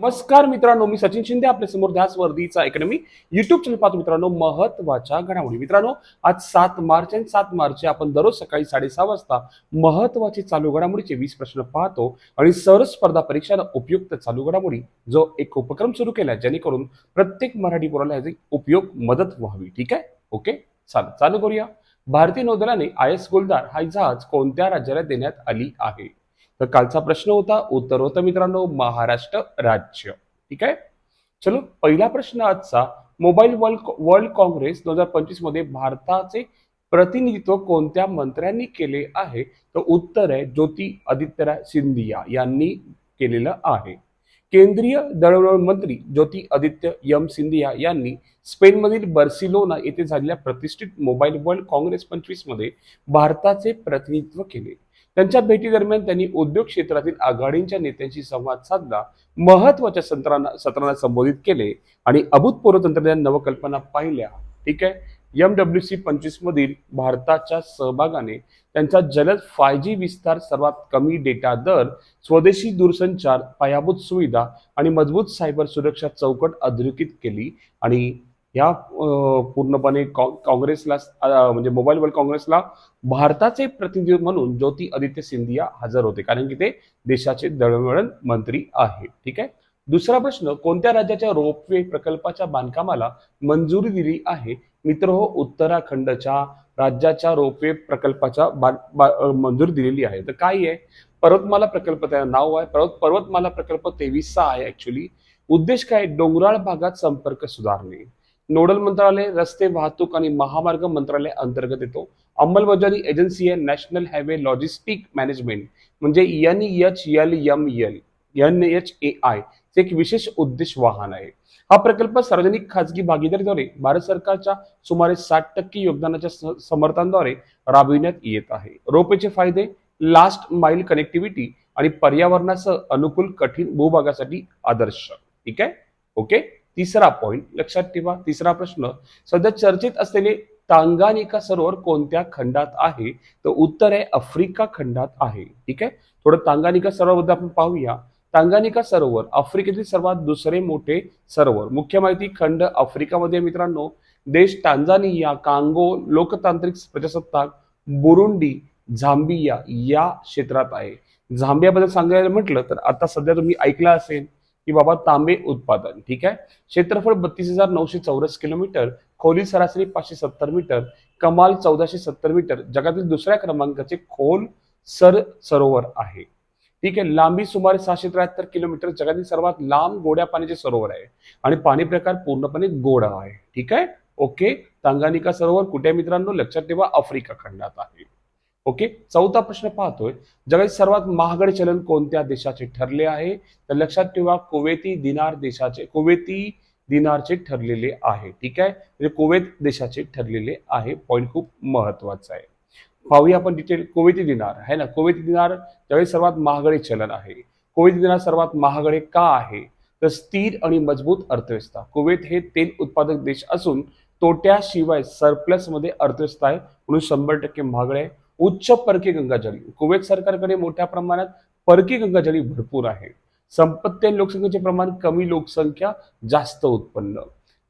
नमस्कार मित्रांनो मी सचिन शिंदे आपल्यासमोर ध्यास वर्दीचा अकॅडमी युट्यूब चॅनल पाहतो मित्रांनो महत्त्वाच्या घडामोडी. मित्रांनो आज सात मार्च आणि सात मार्च आपण दररोज सकाळी साडेसहा वाजता महत्त्वाचे चालू घडामोडीचे वीस प्रश्न पाहतो आणि सर्व स्पर्धा परीक्षाला उपयुक्त चालू घडामोडी जो एक उपक्रम सुरू केला आहे जेणेकरून प्रत्येक मराठी पोराला याचा उपयोग मदत व्हावी. ठीक आहे? ओके? चालू चालू करूया. भारतीय नौदलाने आय एस गोलदार हा जहाज कोणत्या राज्याला देण्यात आली आहे? तर कालचा प्रश्न होता उत्तर होतं मित्रांनो महाराष्ट्र राज्य. ठीक आहे? चलो पहिला प्रश्न आजचा मोबाईल वर्ल्ड वर्ल्ड काँग्रेस दोन हजार पंचवीसमध्ये भारताचे प्रतिनिधित्व कोणत्या मंत्र्यांनी केले आहे? तर उत्तर आहे ज्योती आदित्यराय सिंधिया यांनी केलेलं आहे. केंद्रीय दळणवळण मंत्री ज्योती आदित्य यम सिंधिया यांनी स्पेनमधील बर्सिलोना येथे झालेल्या प्रतिष्ठित मोबाईल वर्ल्ड काँग्रेस पंचवीसमध्ये भारताचे प्रतिनिधित्व केले. त्यांच्या भेटीदरम्यान त्यांनी उद्योग क्षेत्रातील आघाडींच्या नेत्यांशी संवाद साधला महत्त्वाच्या सत्रांना सत्रांना संबोधित केले आणि अभूतपूर्व तंत्रज्ञान नवकल्पना पाहिल्या. ठीक आहे? एम डब्ल्यू सी पंचवीस मधील भारताच्या सहभागाने त्यांचा जलद फाय जी विस्तार सर्वात कमी डेटा दर स्वदेशी दूरसंचार पायाभूत सुविधा आणि मजबूत सायबर सुरक्षा चौकट अधोरेखित केली आणि या पूर्णपणे काँग्रेसला म्हणजे मोबाईल वर्ल्ड काँग्रेसला भारताचे प्रतिनिधी म्हणून ज्योती आदित्य सिंधिया हजर होते. कारण की ते देशाचे दळणवळण मंत्री आहेत. ठीक आहे? दुसरा प्रश्न कोणत्या राज्याच्या रोपवे प्रकल्पाच्या बांधकामाला मंजुरी दिली आहे? मित्र हो उत्तराखंडच्या राज्याच्या रोपवे प्रकल्पाच्या मंजुरी दिलेली आहे. तर काय आहे? पर्वतमाला प्रकल्प त्याचं नाव आहे. पर्वत पर्वतमाला प्रकल्प तेवीसचा आहे ऍक्च्युली उद्देश काय? डोंगराळ भागात संपर्क सुधारणे. नोडल मंत्रालय रस्ते वाहतूक आणि महामार्ग मंत्रालय अंतर्गत येतो. अंमलबजावणी एजन्सी आहे नॅशनल हायवे लॉजिस्टिक मॅनेजमेंट म्हणजे N H L M L N H A I चे एक विशेष उद्देश वाहन आहे. हा प्रकल्प सार्वजनिक खाजगी भागीदारीद्वारे भारत सरकारच्या सुमारे साठ टक्के योगदानाच्या समर्थांद्वारे समर्थनाद्वारे राबविण्यात येत आहे. रोपेचे फायदे लास्ट माइल कनेक्टिव्हिटी आणि पर्यावरणासह अनुकूल कठीण भूभागासाठी आदर्श. ठीक आहे? ओके? तिसरा पॉईंट लक्षात ठेवा तिसरा प्रश्न सध्या चर्चेत असलेले तांगानिका सरोवर कोणत्या खंडात आहे? तर उत्तर आहे आफ्रिका खंडात आहे. ठीक आहे? थोडं तांगानिका सरोवरबद्दल आपण पाहूया. तांगानिका सरोवर आफ्रिकेतील सर्वात दुसरे मोठे सरोवर. मुख्य माहिती खंड आफ्रिकामध्ये मित्रांनो. देश टांझानिया कांगो लोकतांत्रिक प्रजासत्ताक बुरुंडी झांबिया या क्षेत्रात आहे. झांबियाबद्दल सांगायला म्हटलं तर आता सध्या तुम्ही ऐकलं असेल की बाबा तांबे उत्पादन ठीक आहे? क्षेत्रफळ बत्तीस हजार नऊशे चौरस किलोमीटर खोली सरासरी पाचशे सत्तर मीटर कमाल चौदाशे सत्तर मीटर जगातील दुसऱ्या क्रमांकाचे खोल सर सरोवर आहे. ठीक आहे? लांबी सुमारे सहाशे त्र्याहत्तर किलोमीटर जगातील सर्वात लांब गोड्या पाण्याचे सरोवर आहे. आणि पाणी प्रकार पूर्णपणे गोडा आहे. ठीक आहे? ओके? तांगानिका सरोवर कुठे मित्रांनो? लक्षात ठेवा आफ्रिका खंडात आहे. ओके? चौथा प्रश्न पाहतोय. जगातील सर्वात महागडे चलन कोणत्या देशाचे ठरले आहे? तर लक्षात ठेवा कुवेती दिनार देशाचे कुवेती दिनारचे ठरलेले आहे. ठीक आहे? म्हणजे कुवेत देशाचे ठरलेले आहे. पॉईंट खूप महत्त्वाचा आहे. पाहूया आपण डिटेल कुवेती दिनार है ना? कुवेती दिनार ज्यावेळी सर्वात महागडे चलन आहे. कुवेती दिनार सर्वात महागडे का आहे? तर स्थिर आणि मजबूत अर्थव्यवस्था. कुवेत हे तेल उत्पादक देश असून तोट्याशिवाय सरप्लसमध्ये अर्थव्यवस्था आहे. म्हणून शंभर टक्के महागडे आहे. उच्च परकी गंगाजळी कुवेत सरकारकडे मोठ्या प्रमाणात परकी गंगाजली भरपूर आहे. संपत्ती आणि लोकसंख्येचे प्रमाण कमी लोकसंख्या जास्त उत्पन्न.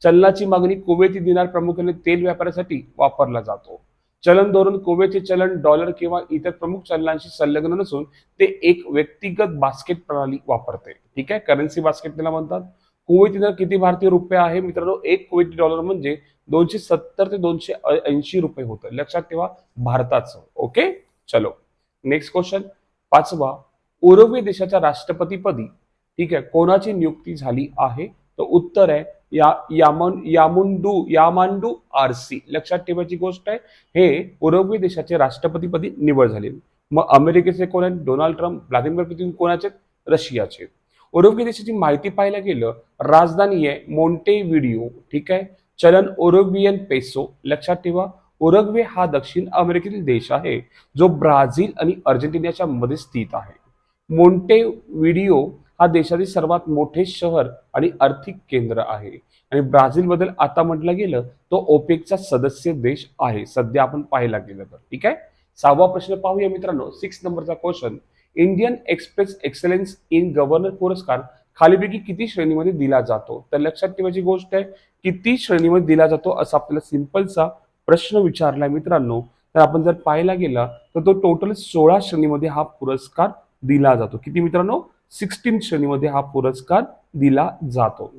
चलनाची मागणी कुवेती दिनार प्रामुख्याने तेल व्यापारासाठी वापरला जातो. चलन धोरण कुवेतचे चलन डॉलर किंवा इतर प्रमुख चलनांशी संलग्न नसून ते एक व्यक्तिगत बास्केट प्रणाली वापरते. ठीक आहे? करन्सी बास्केट त्याला म्हणतात. कुवेती किती भारतीय रुपये आहे मित्रांनो? एक कुवेती डॉलर म्हणजे दोनशे सत्तर ते दोनशे ऐंशी रुपये होतं. लक्षात ठेवा भारताचं. ओके चलो. नेक्स्ट क्वेश्चन पाचवा उरुग्वे देशाच्या राष्ट्रपतीपदी ठीक आहे कोणाची नियुक्ती झाली आहे? तर उत्तर आहे या यामन यामुंडू यामांडू आरसी. लक्षात ठेवायची गोष्ट आहे हे उरुग्वे देशाचे राष्ट्रपतीपदी निवड झाली. मग अमेरिकेचे कोण आहेत? डोनाल्ड ट्रम्प व्लादिमीर पुतीन कोणाचे? रशियाचे. ओरोग्य देशाची माहिती पाहायला गेलं राजधानी आहे मोंटे व्हिडिओ ठीक आहे? चलन ओरोग्वियन पेसो लक्षात ठेवा ओरग्वे हा दक्षिण अमेरिकेतील देश आहे जो ब्राझील आणि अर्जेंटिनाच्या मध्ये स्थित आहे. मोंटे व्हिडिओ हा देशातील सर्वात मोठे शहर आणि आर्थिक केंद्र आहे. आणि ब्राझील बद्दल आता म्हटलं गेलं तो ओपेकचा सदस्य देश आहे सध्या आपण पाहायला गेलं तर ठीक आहे? सहावा प्रश्न पाहूया मित्रांनो सिक्स नंबरचा question Indian Express excellence in governor पुरस्कार खालीपैकी किती श्रेणीमध्ये दिला जातो? तर लक्षात ठेवायची गोष्ट आहे किती श्रेणीमध्ये दिला जातो असा आपल्याला सिंपलचा प्रश्न विचारला मित्रांनो. तर आपण जर पाहायला गेला तर तो टोटल सोळा श्रेणीमध्ये हा पुरस्कार दिला जातो. किती मित्रांनो? सिक्स्टीन श्रेणीमध्ये हा पुरस्कार दिला जातो.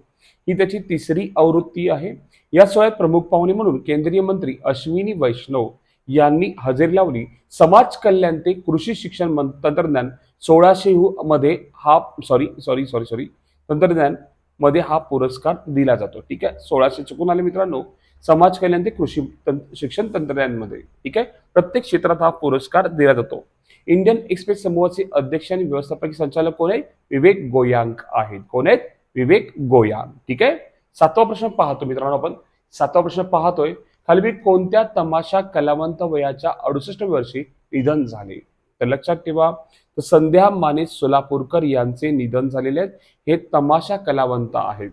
ही त्याची तिसरी आवृत्ती आहे. या सोहळ्यात प्रमुख पाहुणे म्हणून केंद्रीय मंत्री अश्विनी वैष्णव यांनी हजेरी लावली. समाज कल्याण ते कृषी शिक्षण मं- तंत्रज्ञान सोळाशे मध्ये हा सॉरी सॉरी सॉरी सॉरी तंत्रज्ञानमध्ये हा पुरस्कार दिला जातो. ठीक आहे? सोळाशे चुकून आले मित्रांनो. समाज कल्याण ते कृषी तंत्र- शिक्षण तंत्रज्ञानमध्ये ठीक आहे? प्रत्येक क्षेत्रात हा पुरस्कार दिला जातो. इंडियन एक्सप्रेस समूहाचे अध्यक्ष आणि व्यवस्थापकीय संचालक कोण आहेत? विवेक गोयांक आहेत. कोण आहेत? विवेक गोयांक ठीक आहे? सातवा प्रश्न पाहतो मित्रांनो आपण. सातवा प्रश्न पाहतोय. हल्बी कोणत्या तमाशा कलावंत वयाच्या अडुसष्ट वर्षी निधन झाले? तर लक्षात ठेवा तर संध्या माने सोलापूरकर यांचे निधन झालेले आहेत. हे तमाशा कलावंत आहेत.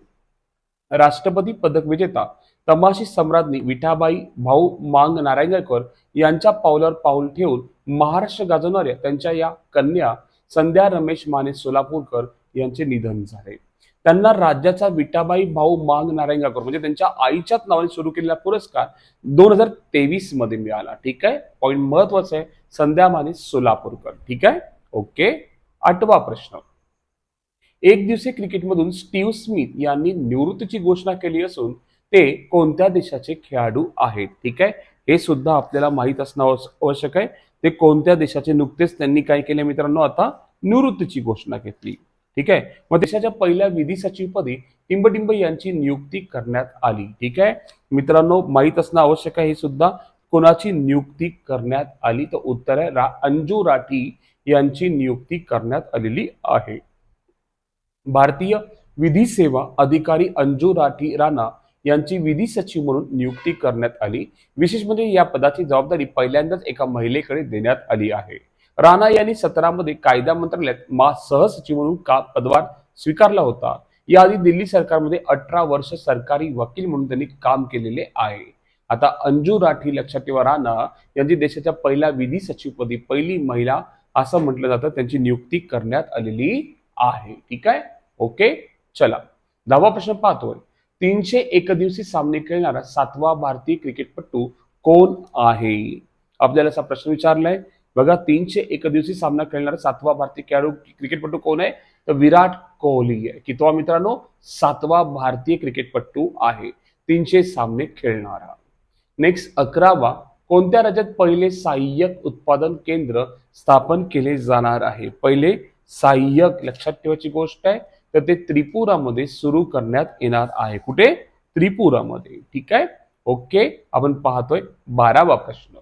राष्ट्रपती पदक विजेता तमाशी सम्राज्ञी विठाबाई भाऊ मांग नारायणकर यांच्या पावलावर पाऊल ठेवून महाराष्ट्र गाजवणाऱ्या त्यांच्या या कन्या संध्या रमेश माने सोलापूरकर यांचे निधन झाले. त्यांना राज्याचा विटाबाई भाऊ मांग नारायणगावकर म्हणजे त्यांच्या आईच्याच नावाने सुरू केलेला पुरस्कार दोन हजार तेवीसमध्ये मिळाला. ठीक आहे? पॉईंट महत्त्वाचा आहे. संध्या माने सोलापूरकर. ठीक आहे? ओके आठवा प्रश्न. एक दिवसीय क्रिकेटमधून स्टीव्ह स्मिथ यांनी निवृत्तीची घोषणा केली असून ते कोणत्या देशाचे खेळाडू आहेत? ठीक आहे? हे सुद्धा आपल्याला माहीत असणं आवश्यक आहे. ते कोणत्या देशाचे नुकतेच त्यांनी काय केले मित्रांनो? आता निवृत्तीची घोषणा घेतली. ठीक आहे? मग देशाच्या पहिल्या विधी सचिवपदी टिंबटिंब यांची नियुक्ती करण्यात आली ठीक आहे? मित्रांनो माहीत असणं आवश्यक आहे हे सुद्धा. कोणाची नियुक्ती करण्यात आली? तर उत्तर आहे रा अंजू राठी यांची नियुक्ती करण्यात आलेली आहे. भारतीय विधी सेवा अधिकारी अंजू राठी राणा यांची विधी सचिव म्हणून नियुक्ती करण्यात आली. विशेष म्हणजे या पदाची जबाबदारी पहिल्यांदाच एका महिलेकडे देण्यात आली आहे. राणा यांनी सतरामध्ये कायदा मंत्रालयात मा सहसचिव म्हणून का पदभार स्वीकारला होता? याआधी दिल्ली सरकारमध्ये अठरा वर्ष सरकारी वकील म्हणून त्यांनी काम केलेले आहे. आता अंजू राठी लक्षात ठेवा राणा यांची देशाच्या पहिल्या विधी सचिवपदी पहिली महिला असं म्हटलं जातं. त्यांची नियुक्ती करण्यात आलेली आहे. ठीक आहे? ओके? चला. दहावा प्रश्न पाहतोय. तीनशे एकदिवसीय सामने खेळणारा सातवा भारतीय क्रिकेटपटू कोण आहे? आपल्याला असा प्रश्न विचारलाय. बघा तीनशे एकदिवसीय सामना खेळणारा सातवा भारतीय खेळाडू क्रिकेटपटू कोण आहे? तर विराट कोहली आहे. कितवा मित्रांनो? सातवा भारतीय क्रिकेटपटू आहे. तीनशे सामने खेळणारा. नेक्स्ट अकरावा. कोणत्या राज्यात पहिले सहाय्यक उत्पादन केंद्र स्थापन केले जाणार आहे? पहिले सहाय्यक लक्षात ठेवायची गोष्ट आहे तर ते त्रिपुरामध्ये सुरू करण्यात येणार आहे. कुठे? त्रिपुरामध्ये. ठीक आहे? ओके आपण पाहतोय बारावा प्रश्न.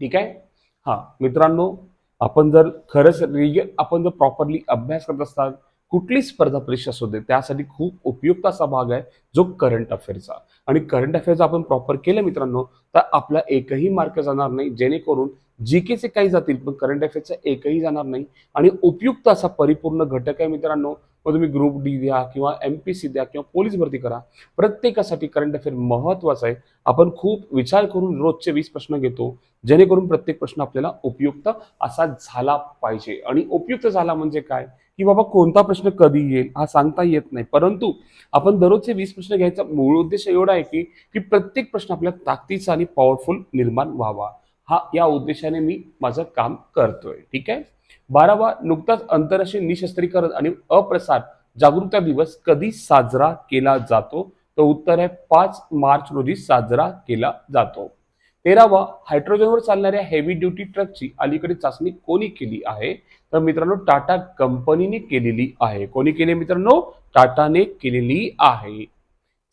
ठीक आहे? हां मित्रांनो आपण जर खरंच रिजन आपण जर प्रॉपरली अभ्यास करत असतात कुठली स्पर्धा परीक्षा असू दे त्यासाठी खूप उपयुक्त असा भाग आहे जो करंट अफेअरचा आणि करंट अफेअरचा आपण प्रॉपर केलं मित्रांनो तर आपला एकही मार्क जाणार नाही जेणेकरून जी केचे काही जातील पण करंट अफेअरचा एकही जाणार नाही. आणि उपयुक्त असा परिपूर्ण घटक आहे मित्रांनो मग तुम्ही ग्रुप डी द्या किंवा एम पी सी द्या किंवा पोलीस भरती करा. प्रत्येकासाठी करंट अफेअर महत्त्वाचा आहे. आपण खूप विचार करून रोजचे वीस प्रश्न घेतो जेणेकरून प्रत्येक प्रश्न आपल्याला उपयुक्त असा झाला पाहिजे. आणि उपयुक्त झाला म्हणजे काय? की बाबा कोणता प्रश्न कधी येईल हा सांगता येत नाही. परंतु आपण दररोजचे वीस प्रश्न घ्यायचा मूळ उद्देश एवढा आहे की की प्रत्येक प्रश्न आपल्या ताकदीचा आणि पॉवरफुल निर्माण व्हावा. हा या उद्देशाने मी माझं काम करतोय. ठीक आहे? बारावा नुकताच आंतरराष्ट्रीय निशस्त्रीकरण आणि अप्रसार जागरूकता दिवस कधी साजरा केला जातो? तर उत्तर आहे पाच मार्च रोजी साजरा केला जातो. तेरावा हायड्रोजनवर चालणाऱ्या हेवी ड्युटी ट्रकची अलीकडे चाचणी कोणी केली आहे? तर मित्रांनो टाटा कंपनीने केलेली आहे. कोणी केली मित्रांनो? टाटाने केलेली आहे.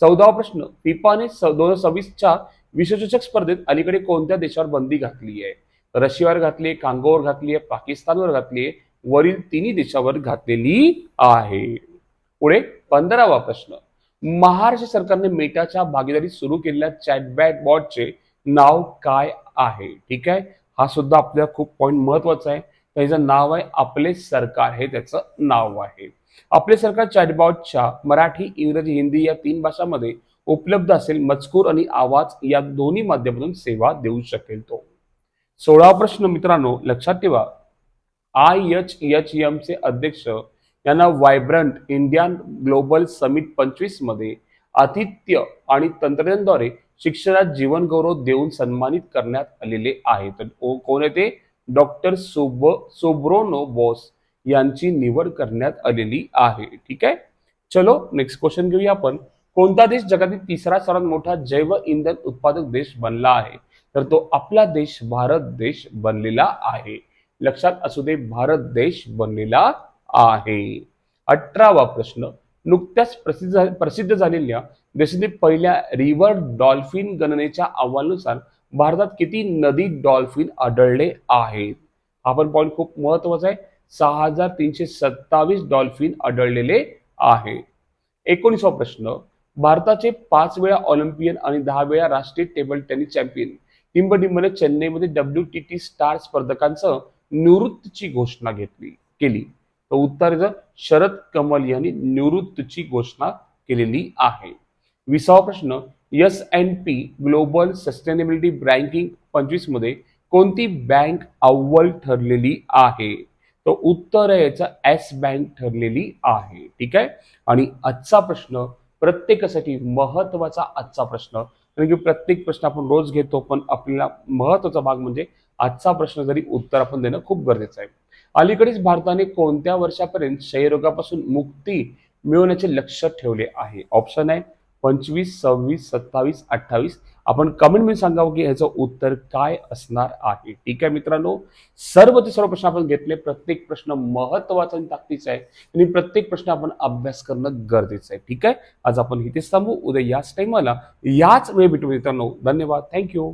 चौदावा प्रश्न फिफाने दोन हजार सव्वीसच्या विश्वचषक स्पर्धेत अलीकडे कोणत्या देशावर बंदी घातली आहे? रशियावर घातली आहे कांगोवर घातली आहे पाकिस्तानवर घातली आहे वरील तिन्ही देशावर घातलेली आहे. पुढे पंधरावा प्रश्न महाराष्ट्र सरकारने मेटाच्या भागीदारीत सुरू केलेल्या चॅटबॅट बॉटचे नाव काय आहे? ठीक आहे? हा सुद्धा आपल्याला खूप पॉईंट महत्त्वाचा आहे. त्याचं नाव आहे आपले सरकार हे त्याचं नाव आहे. आपले सरकार चॅटबॉटच्या मराठी इंग्रजी हिंदी या तीन भाषांमध्ये उपलब्ध असेल मजकूर आणि आवाज या दोन्ही माध्यमातून सेवा देऊ शकेल तो. सोळा प्रश्न मित्रांनो लक्षात ठेवा. आय एच एच एम चे अध्यक्ष यांना व्हायब्रंट इंडियन ग्लोबल समिट पंचवीसमध्ये आतिथ्य आणि तंत्रज्ञानद्वारे शिक्षणात जीवन गौरव देऊन सन्मानित करण्यात आलेले आहे. तर कोण येते डॉक्टर सोब सोब्रोनो बॉस यांची निवड करण्यात आलेली आहे. ठीक आहे? चलो नेक्स्ट क्वेश्चन घेऊया आपण. कोणता देश जगातील तिसरा सर्वात मोठा जैव इंधन उत्पादक देश बनला आहे? तर तो आपला देश भारत देश बनलेला आहे. लक्षात असू दे भारत देश बनलेला आहे. अठरावा प्रश्न. नुकत्याच प्रसिद्ध प्रसिद्ध झालेल्या देशातील पहिल्या रिव्हर डॉल्फिन गणनेच्या अहवालानुसार भारतात किती नदी डॉल्फिन आढळले आहेत? आपण पॉईंट खूप महत्त्वाचा आहे. सहा हजार तीनशे सत्तावीस डॉल्फिन आढळलेले आहे एकोणीसवा प्रश्न भारताचे पाच वेळा ऑलिम्पियन आणि दहा वेळा राष्ट्रीय टेबल टेनिस चॅम्पियन हिंबडीमध्ये चेन्नईमध्ये डब्ल्यू टी टी स्टार स्पर्धकांसह निवृत्तीची घोषणा घेतली केली. तर उत्तर शरद कमल यांनी निवृत्तीची घोषणा केलेली आहे. विसावा प्रश्न S N P global sustainability banking पंचवीसमध्ये कोणती बँक अव्वल ठरलेली आहे? तर उत्तर आहे याचं एस बँक ठरलेली आहे. ठीक आहे? आणि आजचा प्रश्न प्रत्येकासाठी महत्त्वाचा आजचा प्रश्न कारण की प्रत्येक प्रश्न आपण रोज घेतो पण आपल्याला महत्त्वाचा भाग म्हणजे आजचा प्रश्न जरी उत्तर आपण देणं खूप गरजेचं आहे. अलीकडेच भारताने कोणत्या वर्षापर्यंत क्षयरोगापासून मुक्ती मिळवण्याचे लक्ष ठेवले आहे? ऑप्शन आहे पंचवीस सव्वीस सत्तावीस अठ्ठावीस. आपण कमेंटमध्ये सांगावं की ह्याचं उत्तर काय असणार आहे? ठीक आहे मित्रांनो? सर्व ते सर्व प्रश्न आपण घेतले. प्रत्येक प्रश्न महत्त्वाचा आणि ताकदीचा आहे. आणि प्रत्येक प्रश्न आपण अभ्यास करणं गरजेचं आहे. ठीक आहे? आज आपण इथेच थांबू. उद्या याच टाइमाला याच वेळ भेटू मित्रांनो. धन्यवाद. थँक्यू